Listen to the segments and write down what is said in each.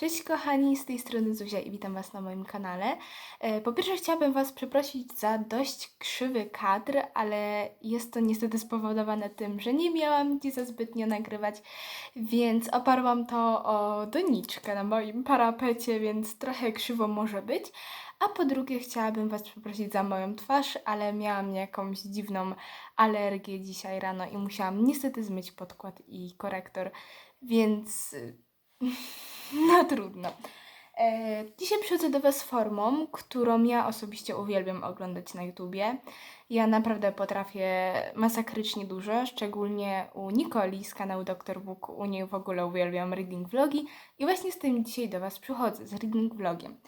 Cześć kochani, z tej strony Zuzia i witam Was na moim kanale. E, Po pierwsze chciałabym Was przeprosić za dość krzywy kadr, ale jest to niestety spowodowane tym, że nie miałam Ci za zbytnio nagrywać, więc oparłam to o doniczkę na moim parapecie, więc trochę krzywo może być. A po drugie chciałabym Was przeprosić za moją twarz, ale miałam jakąś dziwną alergię dzisiaj rano i musiałam niestety zmyć podkład i korektor, więc... no trudno. E, dzisiaj przychodzę do Was z formą, którą ja osobiście uwielbiam oglądać na YouTubie. Ja naprawdę potrafię masakrycznie dużo, szczególnie u Nikoli z kanału Dr. Book. U niej w ogóle uwielbiam reading vlogi i właśnie z tym dzisiaj do Was przychodzę, z reading vlogiem.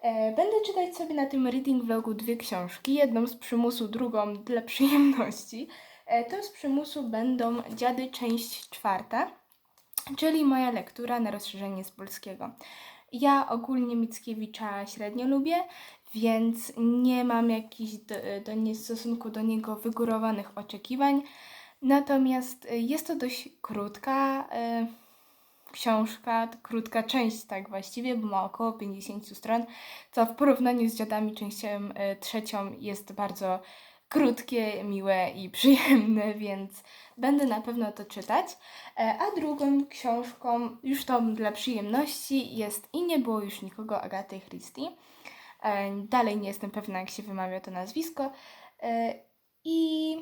E, Będę czytać sobie na tym reading vlogu dwie książki, jedną z przymusu, drugą dla przyjemności. E, To z przymusu będą Dziady, część czwarta czyli moja lektura na rozszerzenie z polskiego. Ja ogólnie Mickiewicza średnio lubię, więc nie mam jakichś do, do nie, w stosunku do niego wygórowanych oczekiwań. Natomiast y, jest to dość krótka y, książka, krótka część tak właściwie, bo ma około 50 stron, co w porównaniu z Dziadami częścią y, trzecią jest bardzo krótkie, miłe i przyjemne, więc będę na pewno to czytać. E, A drugą książką, już tą dla przyjemności, jest I nie było już nikogo Agaty Christie. E, Dalej nie jestem pewna, jak się wymawia to nazwisko. E, I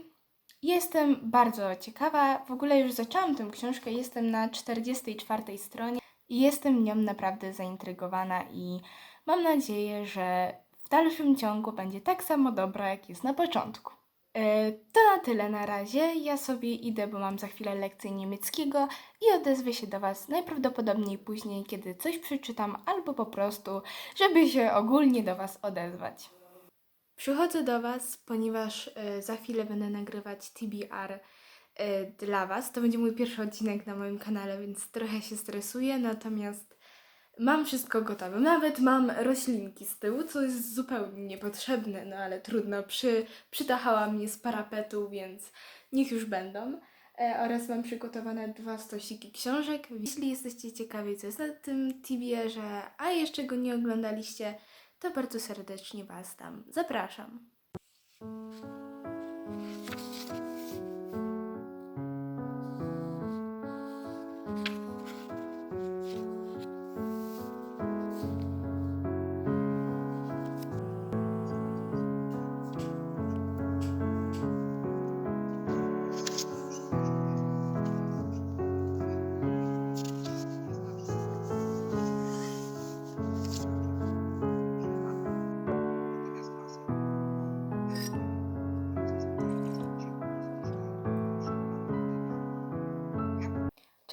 jestem bardzo ciekawa. W ogóle już zaczęłam tę książkę, jestem na 44 stronie i jestem nią naprawdę zaintrygowana i mam nadzieję, że w dalszym ciągu będzie tak samo dobra, jak jest na początku. E, To na tyle na razie. Ja sobie idę, bo mam za chwilę lekcję niemieckiego i odezwę się do Was najprawdopodobniej później, kiedy coś przeczytam, albo po prostu, żeby się ogólnie do Was odezwać. Przychodzę do Was, ponieważ e, za chwilę będę nagrywać TBR e, dla Was. To będzie mój pierwszy odcinek na moim kanale, więc trochę się stresuję, natomiast mam wszystko gotowe. Nawet mam roślinki z tyłu, co jest zupełnie niepotrzebne, no ale trudno. Przy, przytachała mnie z parapetu, więc niech już będą. E, oraz mam przygotowane dwa stosiki książek. Jeśli jesteście ciekawi, co jest na tym TBR-ze, a jeszcze go nie oglądaliście, to bardzo serdecznie Was tam zapraszam.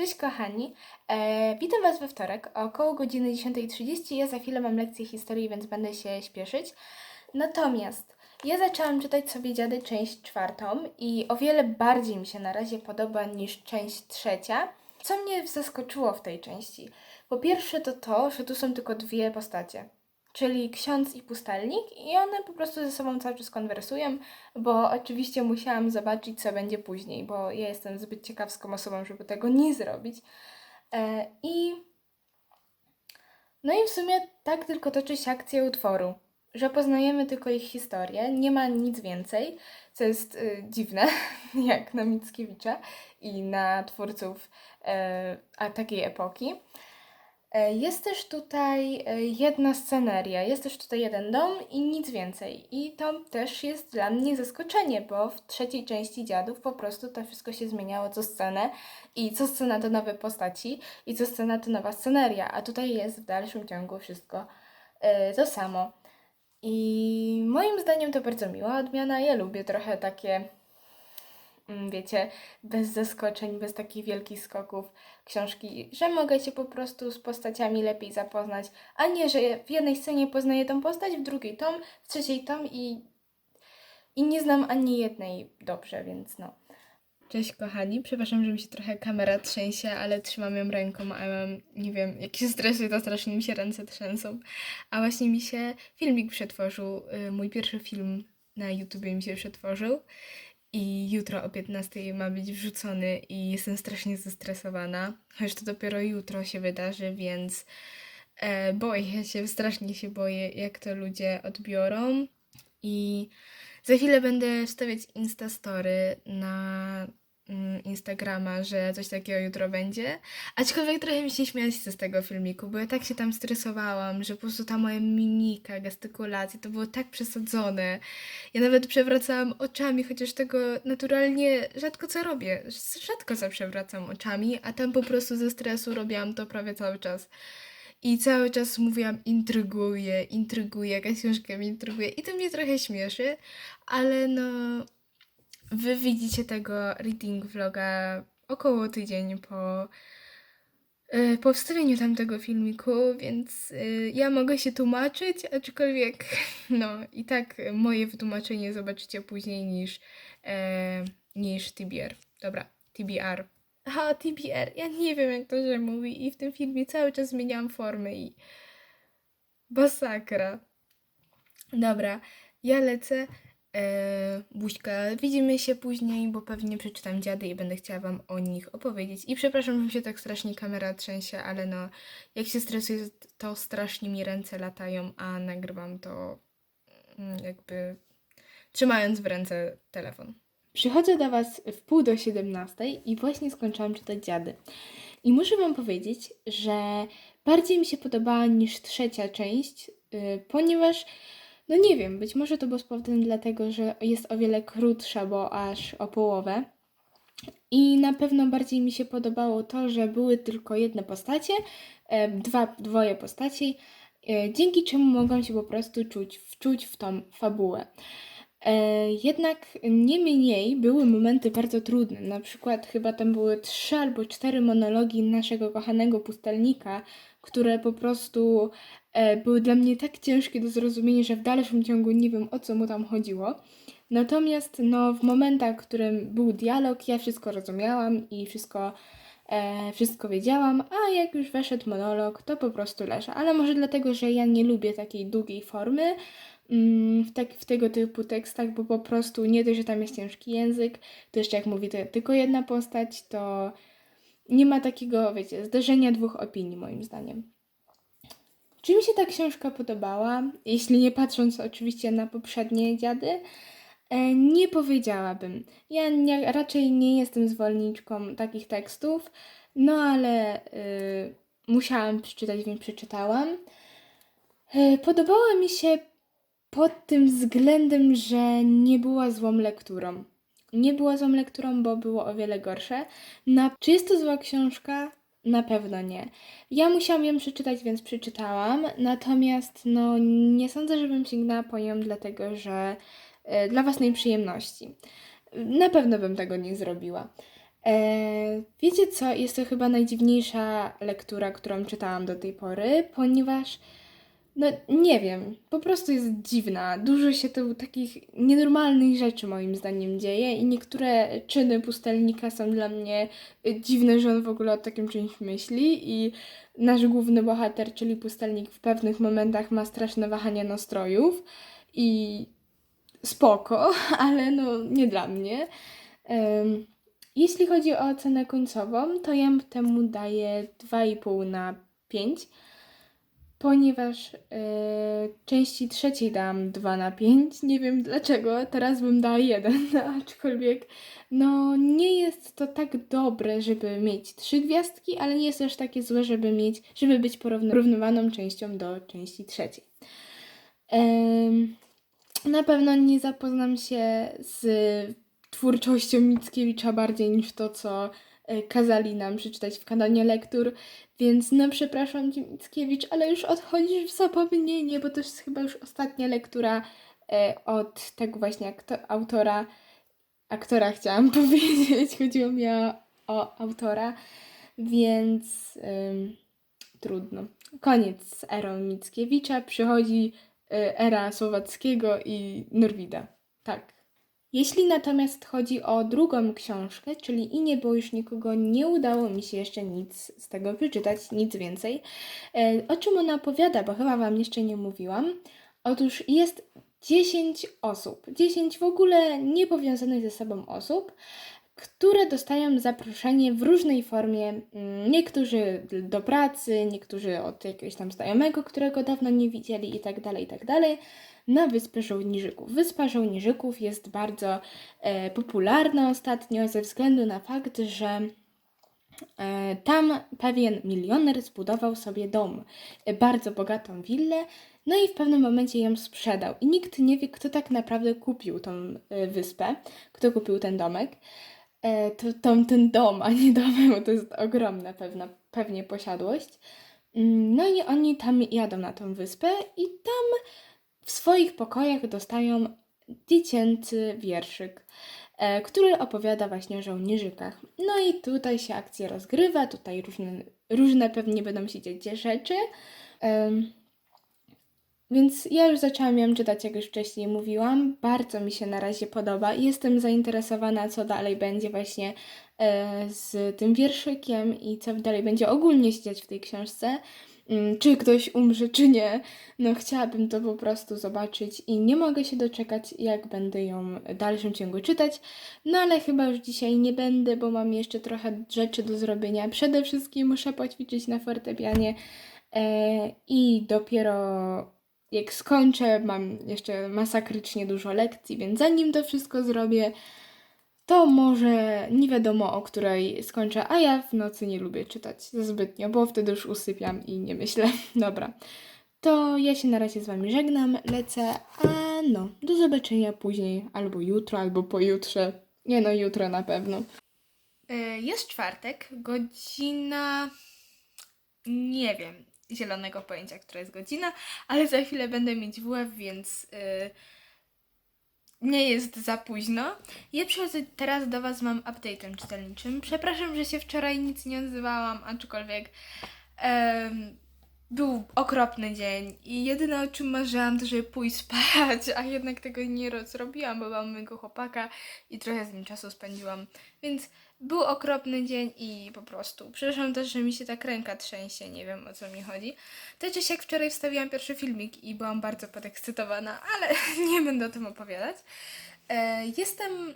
Cześć kochani, e, witam Was we wtorek około godziny 10.30. Ja za chwilę mam lekcję historii, więc będę się śpieszyć. Natomiast ja zaczęłam czytać sobie Dziady część czwartą i o wiele bardziej mi się na razie podoba niż część trzecia. Co mnie zaskoczyło w tej części? Po pierwsze to to, że tu są tylko dwie postacie, czyli ksiądz i pustelnik i one po prostu ze sobą cały czas konwersują, bo oczywiście musiałam zobaczyć, co będzie później, bo ja jestem zbyt ciekawską osobą, żeby tego nie zrobić. E, I no i w sumie tak tylko toczy się akcja utworu, że poznajemy tylko ich historię, nie ma nic więcej, co jest y, dziwne, jak na Mickiewicza i na twórców e, a takiej epoki. E, Jest też tutaj e, jedna sceneria, jest też tutaj jeden dom i nic więcej. I to też jest dla mnie zaskoczenie, bo w trzeciej części Dziadów po prostu to wszystko się zmieniało co scenę i co scena to nowe postaci i co scena to nowa sceneria, a tutaj jest w dalszym ciągu wszystko e, to samo. I moim zdaniem to bardzo miła odmiana. Ja lubię trochę takie, wiecie, bez zaskoczeń, bez takich wielkich skoków książki, że mogę się po prostu z postaciami lepiej zapoznać, a nie, że w jednej scenie poznaję tą postać, w drugiej tom, w trzeciej tom i, i nie znam ani jednej dobrze, więc no. Cześć kochani, przepraszam, że mi się trochę kamera trzęsie, ale trzymam ją ręką, a mam, nie wiem, jak się stresuję, to strasznie mi się ręce trzęsą. A właśnie mi się filmik przetworzył, y, mój pierwszy film na YouTubie mi się przetworzył i jutro o 15 ma być wrzucony i jestem strasznie zestresowana, chociaż to dopiero jutro się wydarzy, więc E, boję się, strasznie się boję, jak to ludzie odbiorą. I za chwilę będę wstawiać Instastory na Instagrama, że coś takiego jutro będzie. Aczkolwiek trochę mi się śmiać z tego filmiku, bo ja tak się tam stresowałam, że po prostu ta moja mimika, gestykulacja, to było tak przesadzone. Ja nawet przewracałam oczami, chociaż tego naturalnie rzadko co robię. Rzadko co przewracam oczami, a tam po prostu ze stresu robiłam to prawie cały czas. I cały czas mówiłam intryguje, intryguje, jakaś książka mnie intryguje. I to mnie trochę śmieszy, ale no... Wy widzicie tego reading vloga około tydzień po, y, po wstawieniu tamtego filmiku, więc y, ja mogę się tłumaczyć, aczkolwiek no i tak moje wytłumaczenie zobaczycie później niż, e, niż TBR. Dobra, TBR. Aha, TBR. Ja nie wiem jak to się mówi i w tym filmie cały czas zmieniałam formy i... Masakra. Dobra, ja lecę. E, buźka, widzimy się później, bo pewnie przeczytam dziady i będę chciała Wam o nich opowiedzieć. I przepraszam, że mi się tak strasznie kamera trzęsie, ale no, jak się stresuję, to strasznie mi ręce latają, a nagrywam to mm, jakby trzymając w ręce telefon. Przychodzę do Was w pół do 17 i właśnie skończyłam czytać dziady. I muszę Wam powiedzieć, że bardziej mi się podobała niż trzecia część, yy, ponieważ, no nie wiem, być może to było spowodowane dlatego, że jest o wiele krótsza, bo aż o połowę. I na pewno bardziej mi się podobało to, że były tylko jedne postacie, e, dwa, dwoje postaci, e, dzięki czemu mogłam się po prostu czuć, wczuć w tą fabułę. E, jednak nie mniej były momenty bardzo trudne. Na przykład chyba tam były trzy albo cztery monologi naszego kochanego pustelnika, które po prostu były dla mnie tak ciężkie do zrozumienia, że w dalszym ciągu nie wiem o co mu tam chodziło. Natomiast no, w momentach, w którym był dialog, ja wszystko rozumiałam i wszystko, e, wszystko wiedziałam, a jak już weszedł monolog, to po prostu leżę. Ale może dlatego, że ja nie lubię takiej długiej formy, mm, w, tak, w tego typu tekstach, bo po prostu nie dość, że tam jest ciężki język, to jeszcze jak mówi to tylko jedna postać, to nie ma takiego, wiecie, zderzenia dwóch opinii moim zdaniem. Czy mi się ta książka podobała? Jeśli nie patrząc oczywiście na poprzednie dziady, e, nie powiedziałabym. Ja nie, raczej nie jestem zwolenniczką takich tekstów, no ale y, musiałam przeczytać, więc przeczytałam. E, podobała mi się pod tym względem, że nie była złą lekturą. Nie była złą lekturą, bo było o wiele gorsze. Na, czy jest to zła książka? Na pewno nie. Ja musiałam ją przeczytać, więc przeczytałam. Natomiast no, nie sądzę, żebym sięgnęła po nią, dlatego że e, dla własnej przyjemności. Na pewno bym tego nie zrobiła. E, wiecie co? Jest to chyba najdziwniejsza lektura, którą czytałam do tej pory, ponieważ no nie wiem, po prostu jest dziwna. Dużo się tu takich nienormalnych rzeczy moim zdaniem dzieje i niektóre czyny pustelnika są dla mnie dziwne, że on w ogóle o takim czymś myśli i nasz główny bohater, czyli pustelnik w pewnych momentach ma straszne wahania nastrojów i spoko, ale no nie dla mnie. Um, jeśli chodzi o ocenę końcową, to ja temu daję 2,5 na 5 ponieważ yy, części trzeciej dałam 2 na 5. Nie wiem dlaczego, teraz bym dała 1, aczkolwiek no nie jest to tak dobre, żeby mieć trzy gwiazdki, ale nie jest też takie złe, żeby mieć, żeby być porównywaną częścią do części trzeciej. Yy, na pewno nie zapoznam się z twórczością Mickiewicza bardziej niż to, co kazali nam przeczytać w kanale lektur, więc no przepraszam Ci Mickiewicz, ale już odchodzisz w zapomnienie, bo to jest chyba już ostatnia lektura e, od tego właśnie autora, aktora chciałam powiedzieć, chodziło mi o, o autora, więc ym, trudno. Koniec z erą Mickiewicza, przychodzi y, era Słowackiego i Norwida. Tak. Jeśli natomiast chodzi o drugą książkę, czyli I nie było już nikogo, nie udało mi się jeszcze nic z tego przeczytać, nic więcej. E, o czym ona opowiada, bo chyba Wam jeszcze nie mówiłam. Otóż jest 10 osób, 10 w ogóle niepowiązanych ze sobą osób, które dostają zaproszenie w różnej formie. Mm, Niektórzy do pracy, niektórzy od jakiegoś tam znajomego, którego dawno nie widzieli i tak dalej, i tak dalej. Na Wyspę Żołnierzyków. Wyspa Żołnierzyków jest bardzo e, popularna ostatnio ze względu na fakt, że E, Tam pewien milioner zbudował sobie dom, e, bardzo bogatą willę, no i w pewnym momencie ją sprzedał. I nikt nie wie, kto tak naprawdę kupił tą e, wyspę, kto kupił ten domek. E, To, to, ten dom, a nie domek, bo to jest ogromna pewna, pewnie posiadłość. Mm, No i oni tam jadą na tą wyspę i tam w swoich pokojach dostają dziecięcy wierszyk e, który opowiada właśnie o żołnierzykach. No i tutaj się akcja rozgrywa, tutaj różne, różne pewnie będą się dziać rzeczy. Więc ja już zaczęłam ją czytać, jak już wcześniej mówiłam. Bardzo mi się na razie podoba i jestem zainteresowana, co dalej będzie właśnie e, z tym wierszykiem i co dalej będzie ogólnie się dziać w tej książce. Mm, Czy ktoś umrze, czy nie. No, chciałabym to po prostu zobaczyć i nie mogę się doczekać, jak będę ją w dalszym ciągu czytać. No, ale chyba już dzisiaj nie będę, bo mam jeszcze trochę rzeczy do zrobienia. Przede wszystkim muszę poćwiczyć na fortepianie e, i dopiero jak skończę, mam jeszcze masakrycznie dużo lekcji, więc zanim to wszystko zrobię, to może nie wiadomo o której skończę, a ja w nocy nie lubię czytać zbytnio, bo wtedy już usypiam i nie myślę. Dobra, to ja się na razie z Wami żegnam, lecę, a no, do zobaczenia później, albo jutro, albo pojutrze. Nie no, jutro na pewno. Jest czwartek, godzina... Nie wiem, zielonego pojęcia, która jest godzina, ale za chwilę będę mieć WF, więc y, nie jest za późno. Ja przychodzę teraz do Was mam update'em czytelniczym. Przepraszam, że się wczoraj nic nie odzywałam, aczkolwiek em, był okropny dzień i jedyne o czym marzyłam to, żeby pójść spać, a jednak tego nie ro- zrobiłam, bo mam mojego chłopaka i trochę z nim czasu spędziłam, więc był okropny dzień i po prostu. Przepraszam też, że mi się tak ręka trzęsie, nie wiem o co mi chodzi. Też jak wczoraj wstawiłam pierwszy filmik i byłam bardzo podekscytowana, ale nie będę o tym opowiadać. E, jestem.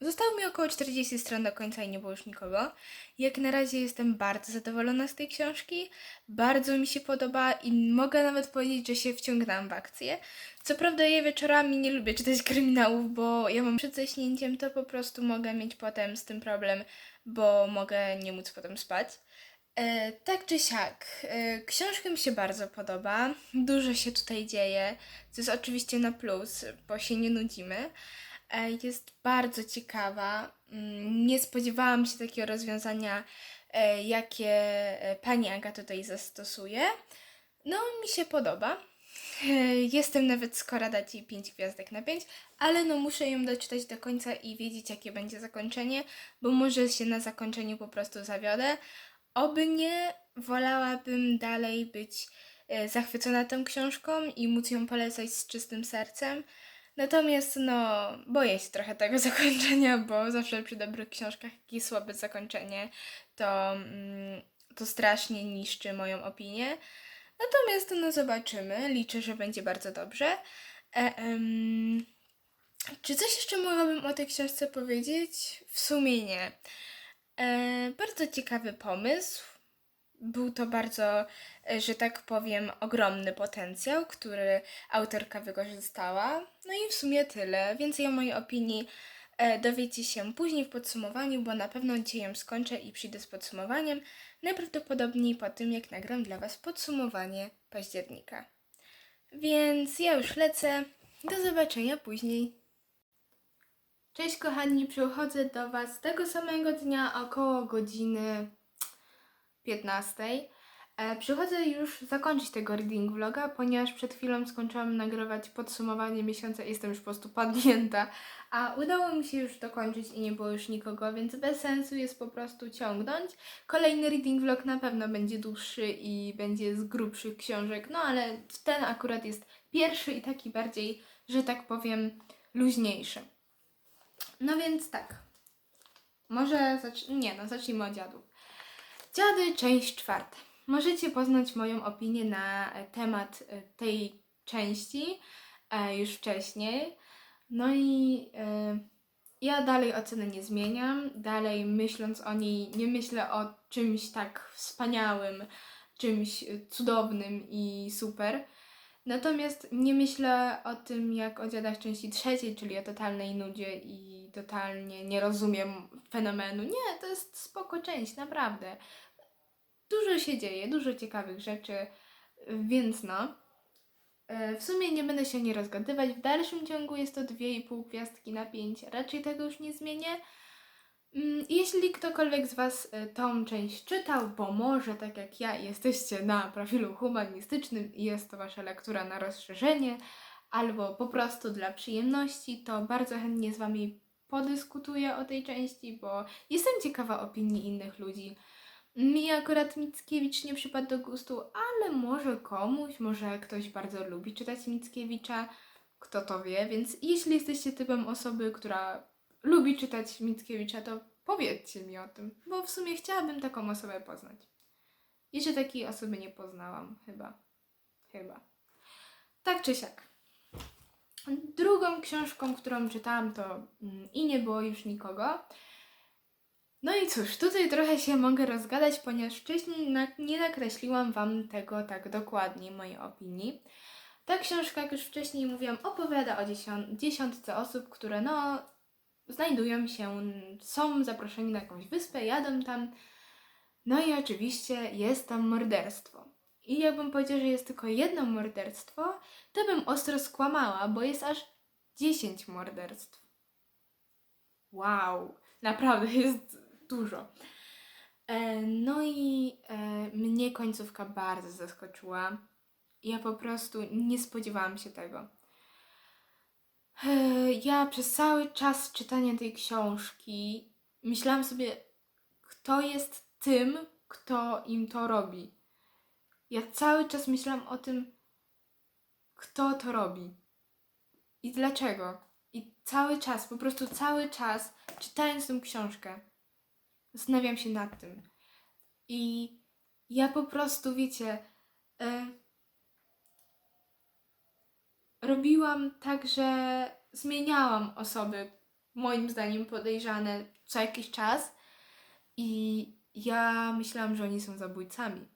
Zostało mi około 40 stron do końca i nie było już nikogo. Jak na razie jestem bardzo zadowolona z tej książki. Bardzo mi się podoba i mogę nawet powiedzieć, że się wciągnęłam w akcję. Co prawda ja wieczorami nie lubię czytać kryminałów, bo ja mam przed zaśnięciem, to po prostu mogę mieć potem z tym problem, bo mogę nie móc potem spać. E, tak czy siak, e, książka mi się bardzo podoba. Dużo się tutaj dzieje, co jest oczywiście na plus, bo się nie nudzimy. E, jest bardzo ciekawa. Mm, Nie spodziewałam się takiego rozwiązania, e, jakie e, pani Aga tutaj zastosuje. No, mi się podoba. Jestem nawet skora dać jej 5 gwiazdek na 5, ale no muszę ją doczytać do końca i wiedzieć, jakie będzie zakończenie, bo może się na zakończeniu po prostu zawiodę. Oby nie, wolałabym dalej być zachwycona tą książką i móc ją polecać z czystym sercem. Natomiast no, boję się trochę tego zakończenia, bo zawsze przy dobrych książkach jakieś słabe zakończenie to, mm, to strasznie niszczy moją opinię. Natomiast no zobaczymy, liczę, że będzie bardzo dobrze. E, em, czy coś jeszcze mogłabym o tej książce powiedzieć? W sumie nie. E, bardzo ciekawy pomysł. Był to bardzo, e, że tak powiem, ogromny potencjał, który autorka wykorzystała. No i w sumie tyle. Więcej o mojej opinii e, dowiecie się później w podsumowaniu, bo na pewno dzisiaj ją skończę i przyjdę z podsumowaniem. Najprawdopodobniej po tym, jak nagram dla Was podsumowanie października. Więc ja już lecę. Do zobaczenia później. Cześć kochani, przychodzę do Was tego samego dnia około godziny 15. E, przychodzę już zakończyć tego reading vloga, ponieważ przed chwilą skończyłam nagrywać podsumowanie miesiąca i jestem już po prostu padnięta. A udało mi się już dokończyć i nie było już nikogo, więc bez sensu jest po prostu ciągnąć. Kolejny reading vlog na pewno będzie dłuższy i będzie z grubszych książek, no ale ten akurat jest pierwszy i taki bardziej, że tak powiem, luźniejszy. No więc tak. Może zacz... Nie, no zacznijmy od dziadów. Dziady, część czwarta. Możecie poznać moją opinię na e, temat e, tej części e, już wcześniej. No i Ja dalej oceny nie zmieniam, dalej myśląc o niej, nie myślę o czymś tak wspaniałym, czymś cudownym i super. Natomiast nie myślę o tym jak o dziadach części trzeciej, czyli o totalnej nudzie i totalnie nie rozumiem fenomenu. Nie, to jest spoko część, naprawdę. Dużo się dzieje, dużo ciekawych rzeczy, więc no. E, W sumie nie będę się nie rozgadywać. W dalszym ciągu jest to 2,5 gwiazdki na 5. Raczej tego już nie zmienię. Mm, Jeśli ktokolwiek z Was e, tą część czytał, bo może tak jak ja jesteście na profilu humanistycznym i jest to Wasza lektura na rozszerzenie, albo po prostu dla przyjemności, to bardzo chętnie z Wami podyskutuję o tej części, bo jestem ciekawa opinii innych ludzi. Mi akurat Mickiewicz nie przypadł do gustu, ale może komuś, może ktoś bardzo lubi czytać Mickiewicza, kto to wie, więc jeśli jesteście typem osoby, która lubi czytać Mickiewicza, to powiedzcie mi o tym, bo w sumie chciałabym taką osobę poznać. Jeszcze takiej osoby nie poznałam, chyba. Chyba. Tak czy siak. Drugą książką, którą czytałam, to mm, I nie było już nikogo. No i cóż, tutaj trochę się mogę rozgadać, ponieważ wcześniej nie nakreśliłam Wam tego tak dokładnie, mojej opinii. Ta książka, jak już wcześniej mówiłam, opowiada o dziesią- dziesiątce osób, które no znajdują się, są zaproszeni na jakąś wyspę, jadą tam. No i oczywiście jest tam morderstwo. I jakbym powiedziała, że jest tylko jedno morderstwo, to bym ostro skłamała, bo jest aż 10 morderstw. Wow, naprawdę jest dużo. E, no i e, mnie końcówka bardzo zaskoczyła. Ja po prostu nie spodziewałam się tego. E, Ja przez cały czas czytania tej książki myślałam sobie, kto jest tym, kto im to robi. Ja cały czas myślałam o tym, kto to robi i dlaczego. I cały czas, po prostu cały czas, czytając tę książkę, zastanawiam się nad tym. I ja po prostu, wiecie, e, robiłam tak, że zmieniałam osoby, moim zdaniem podejrzane co jakiś czas. I ja myślałam, że oni są zabójcami.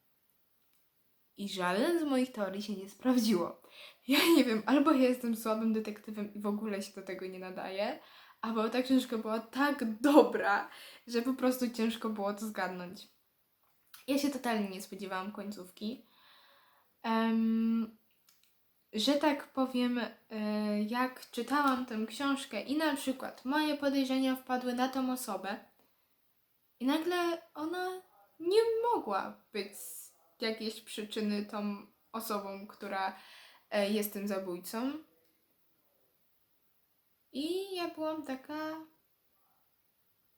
I żaden z moich teorii się nie sprawdziło. Ja nie wiem, albo ja jestem słabym detektywem i w ogóle się do tego nie nadaję, albo ta książka była tak dobra, że po prostu ciężko było to zgadnąć. Ja się totalnie nie spodziewałam końcówki. Em, że tak powiem, e, jak czytałam tę książkę i na przykład moje podejrzenia wpadły na tą osobę i nagle ona nie mogła być z jakiejś przyczyny tą osobą, która e, jest tym zabójcą. I ja byłam taka,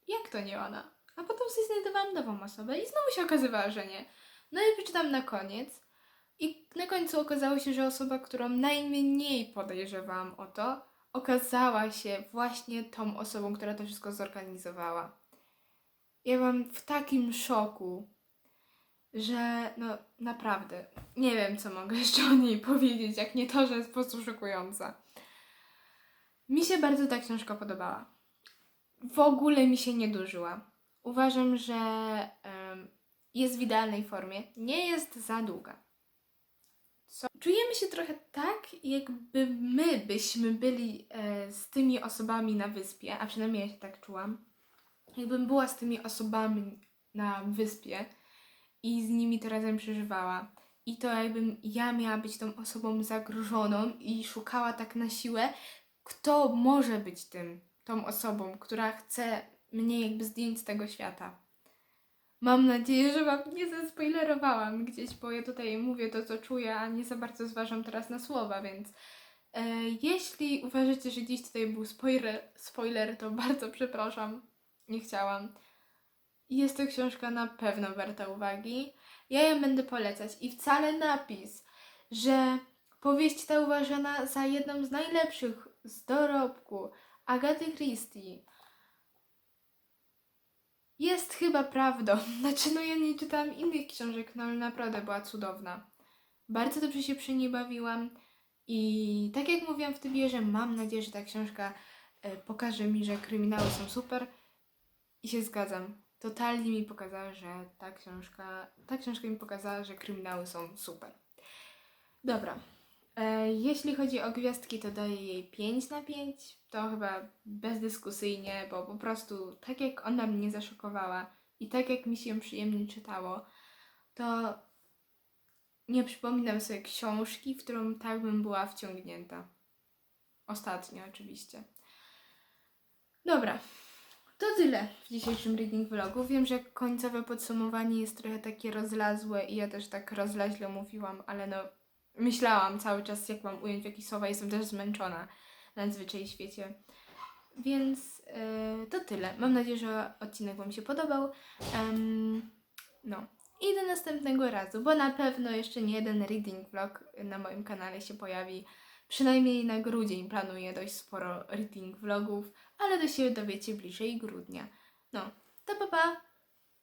jak to nie ona? A potem sobie znajdowałam nową osobę i znowu się okazywała, że nie. No i przeczytam na koniec. I na końcu okazało się, że osoba, którą najmniej podejrzewałam o to, okazała się właśnie tą osobą, która to wszystko zorganizowała. Ja byłam w takim szoku, że no naprawdę nie wiem, co mogę jeszcze o niej powiedzieć, jak nie to, że jest po prostu szokująca. Mi się bardzo ta książka podobała. W ogóle mi się nie dłużyła. Uważam, że em, jest w idealnej formie. Nie jest za długa. Co? Czujemy się trochę tak, jakby my byśmy byli e, z tymi osobami na wyspie, a przynajmniej ja się tak czułam. Jakbym była z tymi osobami na wyspie i z nimi to razem przeżywała. I to jakbym ja miała być tą osobą zagrożoną i szukała tak na siłę, kto może być tym, tą osobą, która chce mnie jakby zdjąć z tego świata. Mam nadzieję, że Wam nie zaspoilerowałam gdzieś, bo ja tutaj mówię to, co czuję, a nie za bardzo zważam teraz na słowa, więc e, jeśli uważacie, że gdzieś tutaj był spoiler, spoiler, to bardzo przepraszam. Nie chciałam. Jest to książka na pewno warta uwagi. Ja ją będę polecać i wcale napis, że powieść ta uważana za jedną z najlepszych z dorobku Agaty Christie jest chyba prawdą. Znaczy, no ja nie czytałam innych książek, no ale naprawdę była cudowna. Bardzo dobrze się przy niej bawiłam i tak jak mówiłam w Tybierze, mam nadzieję, że ta książka e, pokaże mi, że kryminały są super i się zgadzam. Totalnie mi pokazała, że ta książka, ta książka mi pokazała, że kryminały są super. Dobra. E, jeśli chodzi o gwiazdki, to daję jej 5 na 5. To chyba bezdyskusyjnie, bo po prostu tak jak ona mnie zaszokowała i tak jak mi się przyjemnie czytało, to nie przypominam sobie książki, w którą tak bym była wciągnięta. Ostatnio oczywiście. Dobra, to tyle w dzisiejszym reading vlogu. Wiem, że końcowe podsumowanie jest trochę takie rozlazłe i ja też tak rozlaźle mówiłam, ale no myślałam cały czas, jak mam ująć jakieś słowa. Jestem też zmęczona na zwyczaj świecie. Więc yy, to tyle. Mam nadzieję, że odcinek Wam się podobał. Em, no. I do następnego razu, bo na pewno jeszcze nie jeden reading vlog na moim kanale się pojawi. Przynajmniej na grudzień planuję dość sporo reading vlogów, ale to się dowiecie bliżej grudnia. No, to pa pa!